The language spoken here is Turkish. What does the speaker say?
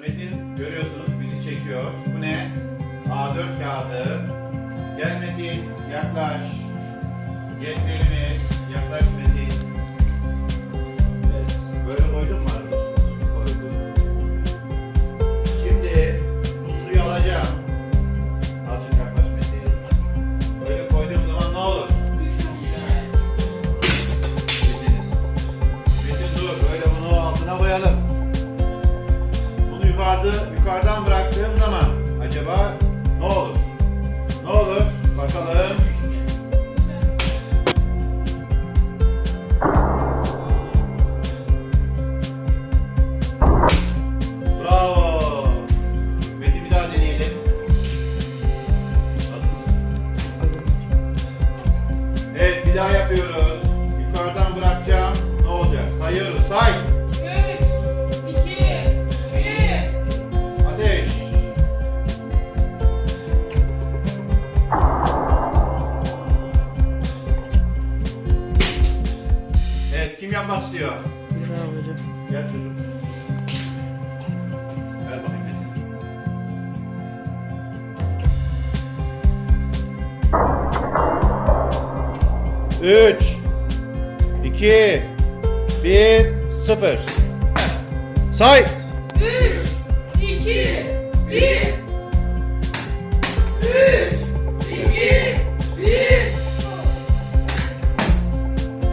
Metin görüyorsunuz bizi çekiyor. Bu ne? A4 kağıdı. Gel Metin yaklaş. Cetvelimiz. Bir daha yapıyoruz. Yukarıdan bırakacağım. Ne olacak? Sayıyoruz. Say. Ateş. Evet kim yapmak istiyor? Gel çocuk. 3 2 1 0 Say. 3 2